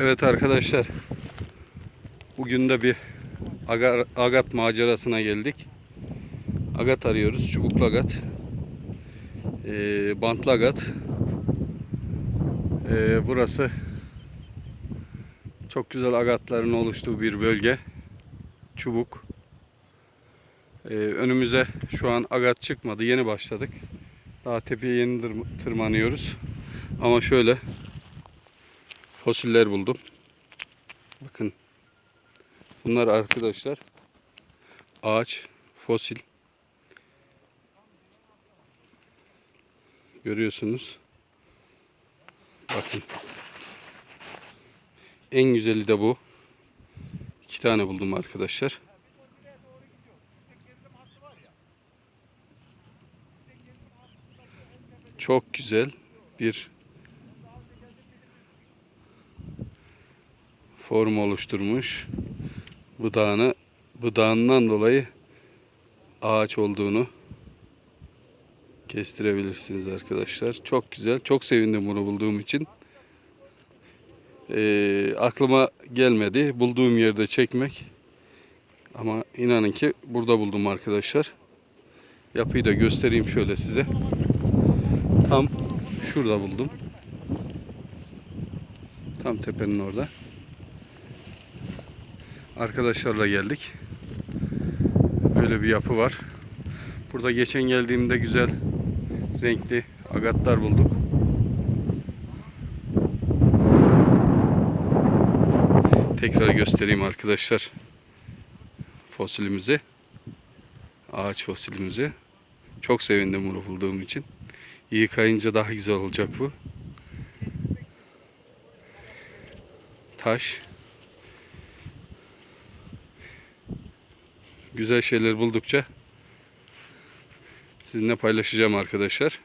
Evet arkadaşlar. Bugün de bir agar- agat macerasına geldik. Agat arıyoruz. Çubuklu agat. Ee, bantlı agat. Ee, burası çok güzel agatların oluştuğu bir bölge. Çubuk. Ee, önümüze şu an agat çıkmadı. Yeni başladık. Daha tepeye yeni tırm- tırmanıyoruz. Ama şöyle fosiller buldum. Bakın. Bunlar arkadaşlar ağaç, fosil. Görüyorsunuz. Bakın. En güzeli de bu. İki tane buldum arkadaşlar. Çok güzel bir form oluşturmuş. Budağını, budağından dolayı ağaç olduğunu kestirebilirsiniz arkadaşlar. Çok güzel. Çok sevindim bunu bulduğum için. Ee, aklıma gelmedi. Bulduğum yerde çekmek. Ama inanın ki burada buldum arkadaşlar. Yapıyı da göstereyim şöyle size. Tam şurada buldum. Tam tepenin orada. Arkadaşlarla geldik. Böyle bir yapı var. Burada geçen geldiğimde güzel renkli agatlar bulduk. Tekrar göstereyim arkadaşlar fosilimizi. Ağaç fosilimizi. Çok sevindim bunu bulduğum için. İyi kayınca daha güzel olacak bu. Taş. Güzel şeyler buldukça sizinle paylaşacağım arkadaşlar.